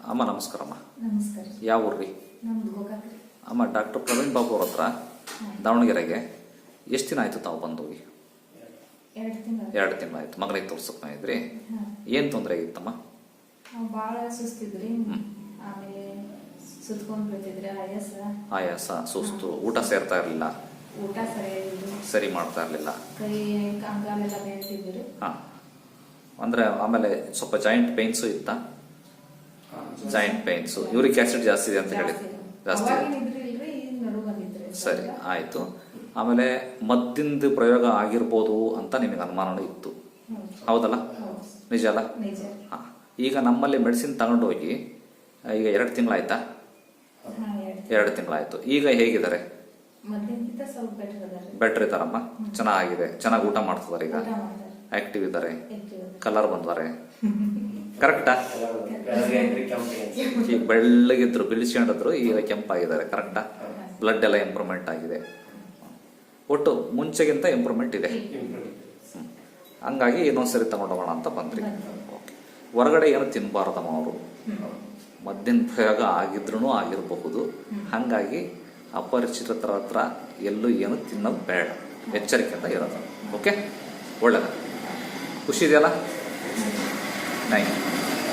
ಅಮ್ಮ ನಮಸ್ಕಾರಮ್ಮ ನಮಸ್ಕಾರ. ಯಾವ ಊರ್ರಿ? ನಮ್ದು ಗೋಕಾಕ್ ರೀ ಅಮ್ಮ ಡಾಕ್ಟರ್ ಪ್ರವೀಣ್ ಬಾಬು ಅವ್ರ ಹತ್ರ ದಾವಣಗೆರೆಗೆ ಎಷ್ಟು ದಿನ ಆಯ್ತು ತಾವು ಬಂದೋಗಿ ಎರಡು ತಿಂಗಳು ಎರಡು ಮಗನಿಗೆ ಮಗಳಿಗೆ ತೋರ್ಸಕ್ ಇದ್ರಿ ಹಾಂ ಏನು ತೊಂದರೆ ಆಗಿತ್ತಮ್ಮ? ಭಾಳ ಸುಸ್ತಿದ್ರಿ ಆಮೇಲೆ ಸುತ್ಕೊಂಡು ಬೀಳ್ತಿದ್ರಿ ಆಯಾಸ. ಆಯಾಸ ಸುಸ್ತು ಊಟ ಸೇರ್ತಾ ಇರಲಿಲ್ಲ? ಊಟ ಸರಿ ಮಾಡ್ತಾ ಇರಲಿಲ್ಲ? ಕೈ ಬೇಳ್ತಿದ್ರಿ ಹಾಂ. ಅಂದರೆ ಆಮೇಲೆ ಸ್ವಲ್ಪ ಜಾಯಿಂಟ್ ಪೇನ್ಸು ಇತ್ತಾ? ಜಾಯಿಂಟ್ ಪೇನ್ಸ್ ಯೂರಿಕ್ ಆಸಿಡ್ ಜಾಸ್ತಿ ಇದೆ ಅಂತ ಹೇಳಿದ್ರು. ಜಾಸ್ತಿ ಸರಿ ಆಯಿತು. ಆಮೇಲೆ ಮದ್ದಿಂದ ಪ್ರಯೋಗ ಆಗಿರ್ಬೋದು ಅಂತ ನಿಮಗೆ ಅನುಮಾನನೂ ಇತ್ತು. ಹೌದಲ್ಲ? ನಿಜ ಅಲ್ಲ? ನಿಜ. ಹಾಂ. ಈಗ ನಮ್ಮಲ್ಲಿ ಮೆಡಿಸಿನ್ ತಗೊಂಡೋಗಿ ಈಗ ಎರಡು ತಿಂಗಳಾಯ್ತಾ? ಎರಡು ತಿಂಗಳಾಯ್ತು. ಈಗ ಹೇಗಿದ್ದಾರೆ? ಬೆಟರ್ ಇದ್ದಾರಮ್ಮ? ಚೆನ್ನಾಗಿದೆ. ಚೆನ್ನಾಗಿ ಊಟ ಮಾಡ್ತಿದ್ದಾರೆ ಈಗ? ಆಕ್ಟಿವ್ ಇದ್ದಾರೆ. ಕಲರ್ ಬಂದವಾರೆ. ಕರೆಕ್ಟಾ ಈಗ ಬೆಳ್ಳಗಿದ್ರು ಬಿಳಿಸ್ಕೊಂಡಿದ್ರು ಈಗ ಕೆಂಪಾಗಿದ್ದಾರೆ ಕರೆಕ್ಟಾ ಬ್ಲಡ್ ಎಲ್ಲ ಇಂಪ್ರೂವ್ಮೆಂಟ್ ಆಗಿದೆ. ಒಟ್ಟು ಮುಂಚೆಗಿಂತ ಇಂಪ್ರೂವ್ಮೆಂಟ್ ಇದೆ. ಹಂಗಾಗಿ ಇನ್ನೊಂದ್ಸರಿ ತಗೊಂಡೋಗೋಣ ಅಂತ ಬಂದ್ರಿ ಹೊರಗಡೆ ಏನು ತಿನ್ನಬಾರ್ದಮ್ಮ ಅವರು? ಮದ್ದಿನ ಪ್ರಯೋಗ ಆಗಿದ್ರೂ ಆಗಿರಬಹುದು. ಹಾಗಾಗಿ ಅಪರಿಚಿತರ ಹತ್ರ ಎಲ್ಲೂ ಏನು ತಿನ್ನೋದು ಬೇಡ ಎಚ್ಚರಿಕೆಯಿಂದ ಇರೋದು. ಓಕೆ ಒಳ್ಳೆದ. ಖುಷಿ ಇದೆಯಲ್ಲ? Thank you